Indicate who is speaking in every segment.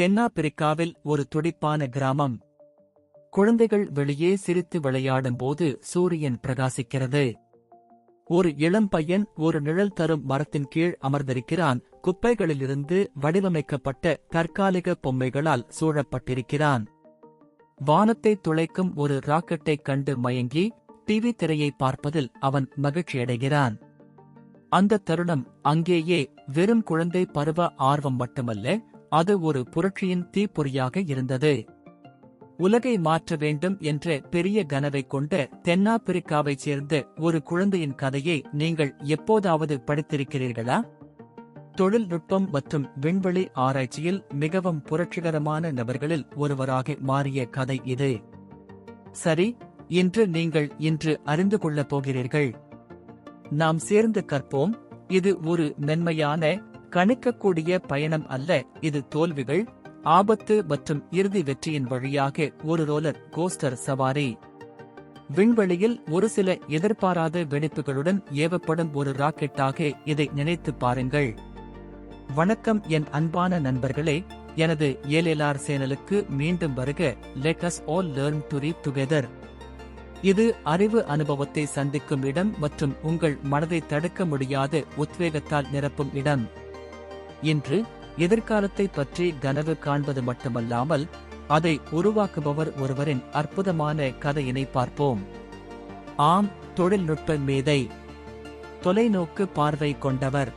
Speaker 1: தென்னாப்பிரிக்காவில் ஒரு துடிப்பான கிராமம். குழந்தைகள் வெளியே சிரித்து விளையாடும் போது சூரியன் பிரகாசிக்கிறது. ஒரு இளம் பையன் ஒரு நிழல் தரும் மரத்தின் கீழ் அமர்ந்திருக்கிறான். குப்பைகளிலிருந்து வடிவமைக்கப்பட்ட தற்காலிக பொம்மைகளால் சூழப்பட்டிருக்கிறான். வானத்தை துளைக்கும் ஒரு ராக்கெட்டைக் கண்டு மயங்கி டிவி திரையை பார்ப்பதில் அவன் மகிழ்ச்சியடைகிறான். அந்த தருணம் அங்கேயே வெறும் குழந்தை பருவ ஆர்வம் மட்டுமல்ல அது ஒரு புரட்சியின் தீப்பொறியாக இருந்தது. உலகை மாற்ற வேண்டும் என்ற பெரிய கனவை கொண்ட தென்னாப்பிரிக்காவைச் சேர்ந்த ஒரு குழந்தையின் கதையை நீங்கள் எப்போதாவது படித்திருக்கிறீர்களா? தொழில்நுட்பம் மற்றும் விண்வெளி ஆராய்ச்சியில் மிகவும் புரட்சிகரமான நபர்களில் ஒருவராக மாறிய கதை இது. சரி இன்று நீங்கள் இன்று அறிந்து கொள்ளப் போகிறீர்கள். நாம் சேர்ந்து கற்போம். இது ஒரு மென்மையான கணிக்கக்கூடிய பயணம் அல்ல இது தோல்விகள் ஆபத்து மற்றும் இறுதி வெற்றியின் வழியாக ஒரு ரோலர் கோஸ்டர் சவாரி. விண்வெளியில் ஒரு சில எதிர்பாராத வெடிப்புகளுடன் ஏவப்படும் ஒரு ராக்கெட்டாக இதை நினைத்துப் பாருங்கள். வணக்கம் என் அன்பான நண்பர்களே எனது ஏலேலார் சேனலுக்கு மீண்டும் வருக let all learn to read together இது அறிவு அனுபவத்தை சந்திக்கும் இடம் மற்றும் உங்கள் மனதை தடுக்க முடியாத உத்வேகத்தால் நிரப்பும் இடம். இன்று எதிர்காலத்தை பற்றி கனவு காண்பது மட்டுமல்லாமல் அதை உருவாக்குபவர் ஒருவரின் அற்புதமான கதையினை பார்ப்போம். ஆம் தொழில்நுட்ப மேதை. தொலைநோக்கு பார்வை கொண்டவர்.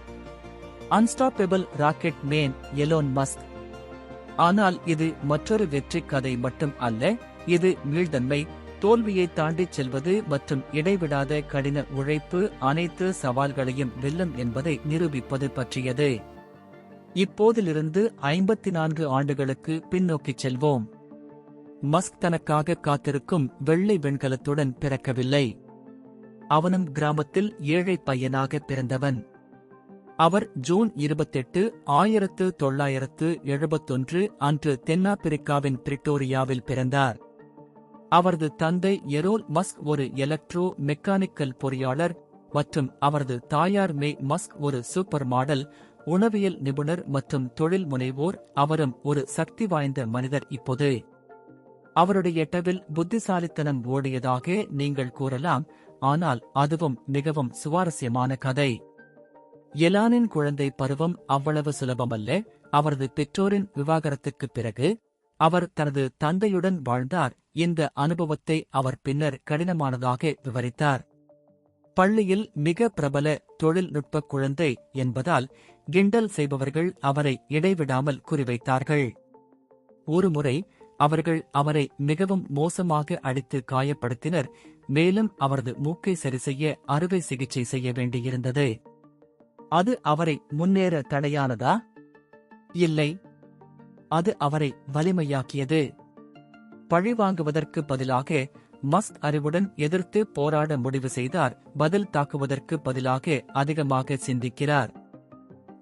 Speaker 1: Unstoppable rocket man Elon Musk ஆனால் இது மற்றொரு வெற்றி கதை மட்டும் அல்ல இது மீள்தன்மை தோல்வியை தாண்டிச் செல்வது மற்றும் இடைவிடாத கடின உழைப்பு அனைத்து சவால்களையும் வெல்லும் என்பதை நிரூபிப்பது பற்றியது. இப்போதிலிருந்து ஐம்பத்தி நான்கு ஆண்டுகளுக்கு பின்னோக்கிச் செல்வோம். மஸ்க் தனக்காக காத்திருக்கும் வெள்ளை வெண்கலத்துடன் பிறக்கவில்லை. அவனும் கிராமத்தில் ஏழை பையனாக பிறந்தவன். அவர் ஜூன் இருபத்தெட்டு ஆயிரத்து தொள்ளாயிரத்து எழுபத்தொன்று அன்று தென்னாப்பிரிக்காவின் பிரிட்டோரியாவில் பிறந்தார். அவரது தந்தை எரோல் மஸ்க் ஒரு எலக்ட்ரோ மெக்கானிக்கல் பொறியாளர் மற்றும் அவரது தாயார் மே மஸ்க் ஒரு சூப்பர் மாடல் உணவியல் நிபுணர் மற்றும் தொழில் முனைவோர் அவரும் ஒரு சக்தி வாய்ந்த மனிதர் இப்போது. அவருடைய எட்டவில் புத்திசாலித்தனம் ஓடியதாக நீங்கள் கூறலாம் ஆனால் அதுவும் மிகவும் சுவாரஸ்யமான கதை. எலானின் குழந்தை பருவம் அவ்வளவு சுலபமல்ல அவரது பெற்றோரின் விவாகரத்துக்குப் பிறகு அவர் தனது தந்தையுடன் வாழ்ந்தார் இந்த அனுபவத்தை அவர் பின்னர் கடினமானதாக விவரித்தார். பள்ளியில் மிக பிரபல தொழில்நுட்ப குழந்தை என்பதால் கிண்டல் செய்பவர்கள் அவரை இடைவிடாமல் குறிவைத்தார்கள். ஒருமுறை அவர்கள் அவரை மிகவும் மோசமாக அடித்து காயப்படுத்தினர். மேலும் அவரது மூக்கை சரிசெய்ய அறுவை சிகிச்சை செய்ய வேண்டியிருந்தது. அது அவரை முன்னேற தடையானதா? இல்லை. அது அவரை வலிமையாக்கியது. பழிவாங்குவதற்கு பதிலாக மஸ்க் அறிவுடன் எதிர்த்து போராட முடிவு செய்தார். பதில் தாக்குவதற்கு பதிலாக அதிகமாக சிந்திக்கிறார்.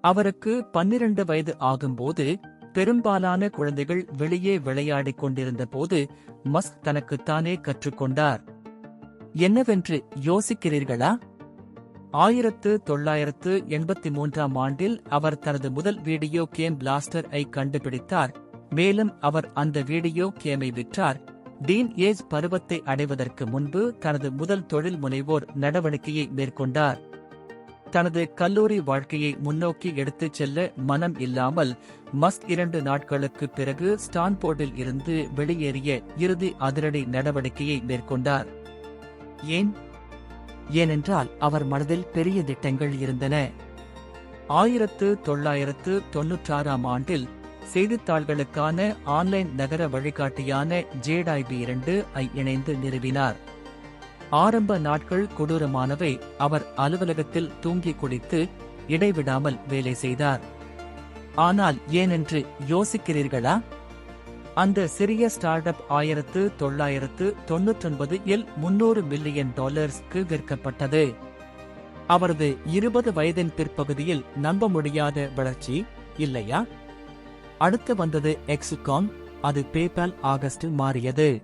Speaker 1: அவருக்கு பன்னிரண்டு வயது ஆகும்போது பெரும்பாலான குழந்தைகள் வெளியே விளையாடிக் கொண்டிருந்த போது மஸ்க் தனக்குத்தானே கற்றுக்கொண்டார். என்னவென்று யோசிக்கிறீர்களா? ஆயிரத்து தொள்ளாயிரத்து எண்பத்தி மூன்றாம் ஆண்டில் அவர் தனது முதல் வீடியோ கேம் பிளாஸ்டர் ஐ கண்டுபிடித்தார். மேலும் அவர் அந்த வீடியோ கேமை விற்றார். டீன் ஏஜ் பருவத்தை அடைவதற்கு முன்பு தனது முதல் தொழில் முனைவோர் நடவடிக்கையை மேற்கொண்டார். தனது கல்லூரி வாழ்க்கையை முன்னோக்கி எடுத்துச் செல்ல மனம் இல்லாமல் மஸ்க் இரண்டு நாட்களுக்கு பிறகு ஸ்டான்போர்டில் இருந்து வெளியேறிய இறுதி அதிரடி நடவடிக்கையை மேற்கொண்டார். ஏன்? ஏனென்றால் அவர் மனதில் பெரிய திட்டங்கள் இருந்தன. ஆயிரத்து தொள்ளாயிரத்து தொன்னூற்றாறாம் ஆண்டில் செய்தித்தாள்களுக்கான ஆன்லைன் நகர வழிகாட்டியான ஜேடாய்பி இரண்டு ஐ இணைந்து நிறுவினார். ஆரம்ப நாட்கள் கொடூரமானவை. அவர் அலுவலகத்தில் தூங்கி குடித்து இடைவிடாமல் வேலை செய்தார். ஆனால் ஏனென்று யோசிக்கிறீர்களா? அந்த சிறிய ஸ்டார்ட் அப் ஆயிரத்து தொள்ளாயிரத்து தொன்னூற்றொன்பது இல் முன்னூறு மில்லியன் டாலர்ஸ்க்கு விற்கப்பட்டது. அவரது இருபது வயதின் பிற்பகுதியில் நம்ப முடியாத வளர்ச்சி இல்லையா? அடுத்து வந்தது எக்ஸுகான் அது பேபால் ஆகஸ்ட் மாறியது.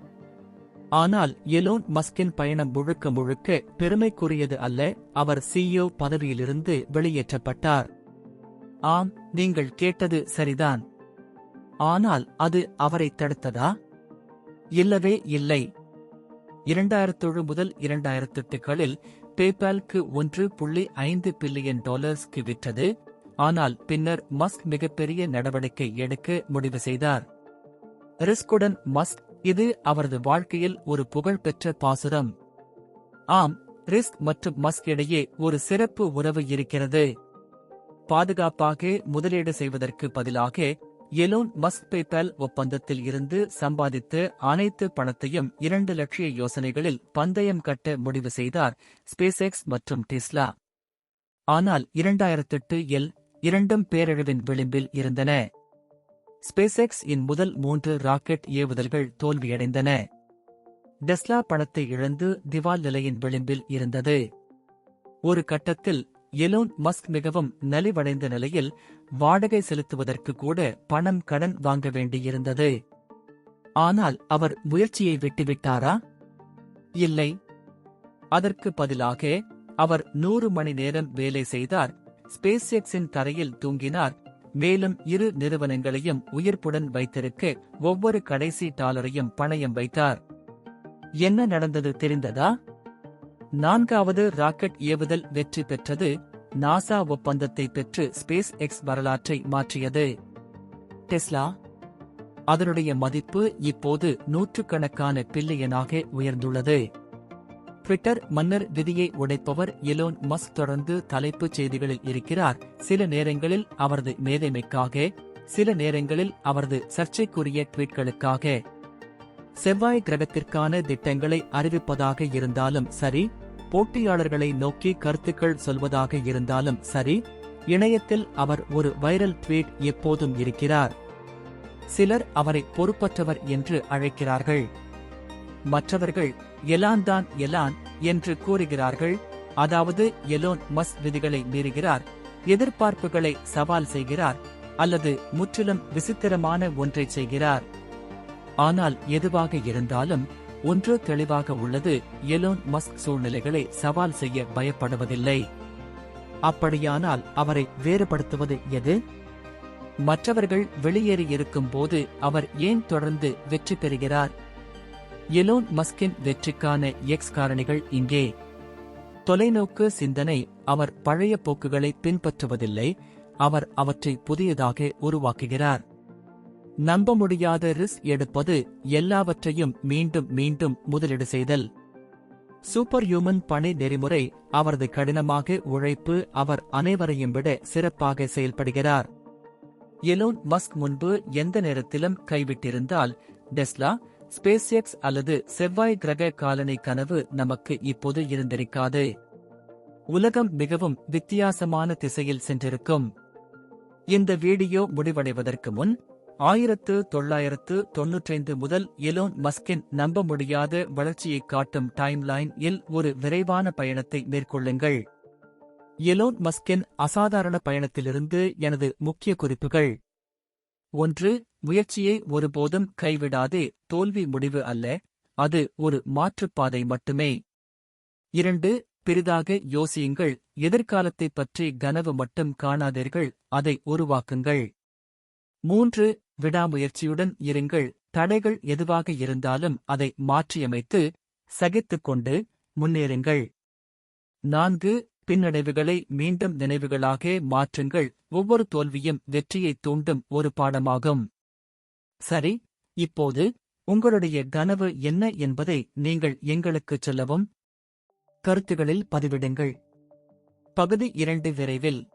Speaker 1: ஆனால் எலோன் மஸ்கின் பயணம் முழுக்க முழுக்க பெருமைக்குரியது அல்ல அவர் சிஇஓ பதவியிலிருந்து வெளியேற்றப்பட்டார். ஆம் நீங்கள் கேட்டது சரிதான். ஆனால் அது அவரை தடுத்ததா? இல்லவே இல்லை. இரண்டாயிரத்தேழு முதல் இரண்டாயிரத்தெட்டுகளில் பேபால்க்கு ஒன்று புள்ளி ஐந்து பில்லியன் டாலர்ஸ்க்கு விற்றது ஆனால் பின்னர் மஸ்க் மிகப்பெரிய நடவடிக்கை எடுக்க முடிவு செய்தார். ரிஸ்குடன் மஸ்க் இது அவரது வாழ்க்கையில் ஒரு புகழ்பெற்ற பாசுரம். ஆம் ரிஸ்க் மற்றும் மஸ்க் இடையே ஒரு சிறப்பு உறவு இருக்கிறது. பாதுகாப்பாக முதலீடு செய்வதற்கு பதிலாக எலோன் மஸ்க் பேபால் ஒப்பந்தத்தில் இருந்து சம்பாதித்த அனைத்து பணத்தையும் இரண்டு லட்சிய யோசனைகளில் பந்தயம் கட்ட முடிவு செய்தார் ஸ்பேஸ்எக்ஸ் மற்றும் டெஸ்லா. ஆனால் இரண்டாயிரத்தெட்டு எல் இரண்டும் பேரழிவின் விளிம்பில் இருந்தன. ஸ்பேஸ்எக்ஸ் இன் முதல் மூன்று ராக்கெட் ஏவுதல்கள் தோல்வியடைந்தன. டெஸ்லா பணத்தை இழந்து திவால் நிலையின் விளிம்பில் இருந்தது. ஒரு கட்டத்தில் எலோன் மஸ்க் மிகவும் நலிவடைந்த நிலையில் வாடகை செலுத்துவதற்கு கூட பணம் கடன் வாங்க வேண்டியிருந்தது. ஆனால் அவர் முயற்சியை விட்டுவிட்டாரா? இல்லை. அதற்கு பதிலாக அவர் நூறு மணி நேரம் வேலை செய்தார். ஸ்பேஸ் எக்ஸின் தரையில் தூங்கினார். மேலும் இரு நிறுவனங்களையும் உயிர்ப்புடன் வைத்திருக்க ஒவ்வொரு கடைசி டாலரையும் பணயம் வைத்தார். என்ன நடந்தது தெரிந்ததா? நான்காவது ராக்கெட் ஏவுதல் வெற்றி பெற்றது. நாசா ஒப்பந்தத்தை பெற்று ஸ்பேஸ் எக்ஸ் வரலாற்றை மாற்றியது. டெஸ்லா? அதனுடைய மதிப்பு இப்போது நூற்றுக்கணக்கான பில்லியனாக உயர்ந்துள்ளது. ட்விட்டர் மன்னர் விதியை உடைப்பவர் எலோன் மஸ்க் தொடர்ந்து தலைப்புச் செய்திகளில் இருக்கிறார். சில நேரங்களில் அவரது மேதைமைக்காக சில நேரங்களில் அவரது சர்ச்சைக்குரிய ட்வீட்களுக்காக. செவ்வாய் கிரகத்திற்கான திட்டங்களை அறிவிப்பதாக இருந்தாலும் சரி போட்டியாளர்களை நோக்கி கருத்துக்கள் சொல்வதாக இருந்தாலும் சரி இணையத்தில் அவர் ஒரு வைரல் ட்வீட் எப்போதும் இருக்கிறார். சிலர் அவரை பொறுப்பற்றவர் என்று அழைக்கிறார்கள். மற்றவர்கள் எலான் தான் எலான் என்று கூறுகிறார்கள். அதாவது எலோன் மஸ் விதிகளை மீறுகிறார் எதிர்பார்ப்புகளை சவால் செய்கிறார் அல்லது முற்றிலும் விசித்திரமான ஒன்றை செய்கிறார். ஆனால் எதுவாக இருந்தாலும் ஒன்று தெளிவாக உள்ளது எலோன் மஸ்க் சூழ்நிலைகளை சவால் செய்ய பயப்படுவதில்லை. அப்படியானால் அவரை வேறுபடுத்துவது எது? மற்றவர்கள் வெளியேறியிருக்கும் போது அவர் ஏன் தொடர்ந்து வெற்றி பெறுகிறார்? எலோன் மஸ்கின் வெற்றிக்கான எக்ஸ் காரணிகள் இங்கே. தொலைநோக்கு சிந்தனை அவர் பழைய போக்குகளை பின்பற்றுவதில்லை அவர் அவற்றை புதியதாக உருவாக்குகிறார். நம்ப முடியாத ரிஸ் எடுப்பது எல்லாவற்றையும் மீண்டும் மீண்டும் முதலீடு செய்தல். சூப்பர் ஹியூமன் பணி நெறிமுறை அவரது கடினமாக உழைப்பு அவர் அனைவரையும் விட சிறப்பாக செயல்படுகிறார். எலோன் மஸ்க் முன்பு எந்த நேரத்திலும் கைவிட்டிருந்தால் டெஸ்லா ஸ்பேஸ் எக்ஸ் அல்லது செவ்வாய் கிரக காலனி கனவு நமக்கு இப்போது இருந்திருக்காது. உலகம் மிகவும் வித்தியாசமான திசையில் சென்றிருக்கும். இந்த வீடியோ முடிவடைவதற்கு முன் ஆயிரத்து தொள்ளாயிரத்து தொன்னூற்றைந்து முதல் எலோன் மஸ்கின் நம்ப முடியாத வளர்ச்சியைக் காட்டும் டைம்லைன் இல் ஒரு விரைவான பயணத்தை மேற்கொள்ளுங்கள். எலோன் மஸ்கின் அசாதாரண பயணத்திலிருந்து எனது முக்கிய குறிப்புகள். ஒன்று முயற்சியை ஒருபோதும் கைவிடாதே தோல்வி முடிவு அல்ல அது ஒரு மாற்றுப்பாதை மட்டுமே. இரண்டு பெரிதாக யோசியுங்கள் எதிர்காலத்தைப் பற்றி கனவு மட்டும் காணாதீர்கள் அதை உருவாக்குங்கள். மூன்று விடாமுயற்சியுடன் இருங்கள் தடைகள் எதுவாக இருந்தாலும் அதை மாற்றியமைத்து சகித்துக் கொண்டு முன்னேறுங்கள். நான்கு பின்னடைவுகளை மீண்டும் நினைவுகளாக மாற்றுங்கள். ஒவ்வொரு தோல்வியும் வெற்றியைத் தூண்டும் ஒரு பாடமாகும். சரி இப்போது உங்களுடைய கனவு என்ன என்பதை நீங்கள் எங்களுக்குச் சொல்லவும். கருத்துகளில் பதிவிடுங்கள். பகுதி இரண்டு விரைவில்.